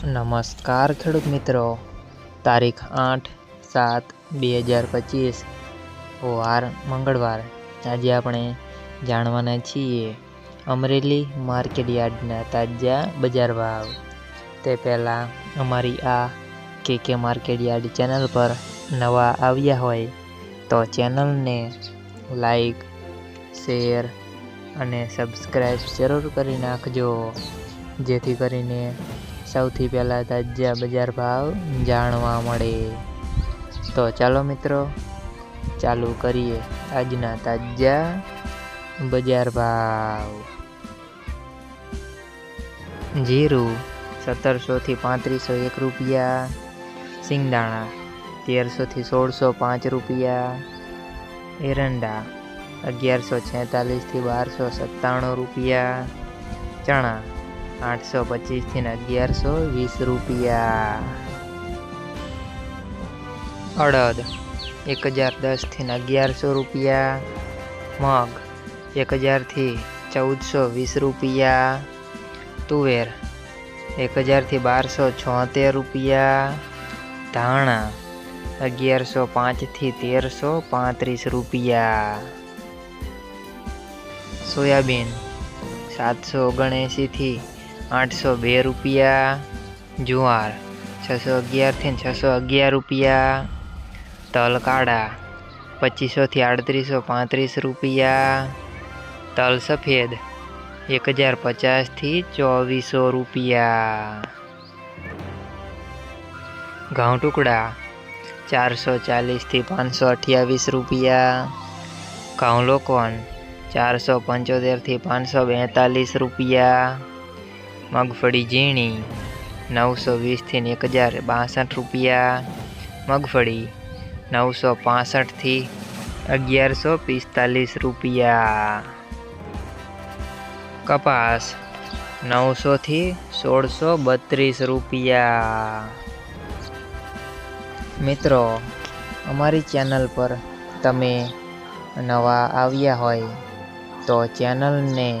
નમસ્કાર ખેડૂત મિત્રો. તારીખ આઠ સાત બે હજાર પચીસ, વાર મંગળવાર. આજે આપણે જાણવાના છીએ અમરેલી માર્કેટયાર્ડના તાજા બજાર ભાવ. તે પહેલાં અમારી આ કે કે માર્કેટયાર્ડ ચેનલ પર નવા આવ્યા હોય તો ચેનલને લાઈક, શેર અને સબસ્ક્રાઈબ જરૂર કરી નાખજો. જેથી કરીને સૌથી પહેલાં તાજા બજાર ભાવ જાણવા મળે. તો ચાલો મિત્રો, ચાલુ કરીએ આજના તાજા બજાર ભાવ. જીરું સત્તરસોથી પાંત્રીસો એક રૂપિયા, સિંગદાણા તેરસોથી સોળસો પાંચ રૂપિયા, એરંડા અગિયારસો છેતાલીસથી બારસો સત્તાણું રૂપિયા, ચણા આઠસો પચીસથી અગિયારસો વીસ રૂપિયા. અડદ એક હજાર દસથી અગિયારસો રૂપિયા. મગ એક હજારથી ચૌદસો વીસ રૂપિયા. તુવેર એક હજારથી બારસો છોતેર રૂપિયા. ધાણા અગિયારસો પાંચથી તેરસો પાંત્રીસ રૂપિયા. સોયાબીન સાતસો ઓગણએંસીથી આઠસો બે રૂપિયા, જુવાર છસો અગિયારથી છસો અગિયાર રૂપિયા તલ કાળા પચીસોથી આડત્રીસો પાંત્રીસ રૂપિયા, તલ સફેદ એક હજાર પચાસથી ચોવીસો રૂપિયા. ઘઉં ટુકડા ચારસો ચાલીસથી પાંચસો અઠ્યાવીસ રૂપિયા, ઘઉં લોકોન ચારસો પંચોતેરથી પાંચસો બેતાલીસ રૂપિયા મગફળી ઝીણી, નવસો વીસથી એક હજાર બાસઠ રૂપિયા. મગફળી નવસો પાસઠથી અગિયારસો પિસ્તાલીસ રૂપિયા. કપાસ નવસોથી સોળસો બત્રીસ રૂપિયા. મિત્રો, અમારી ચેનલ પર તમે નવા આવ્યા હોય તો ચેનલને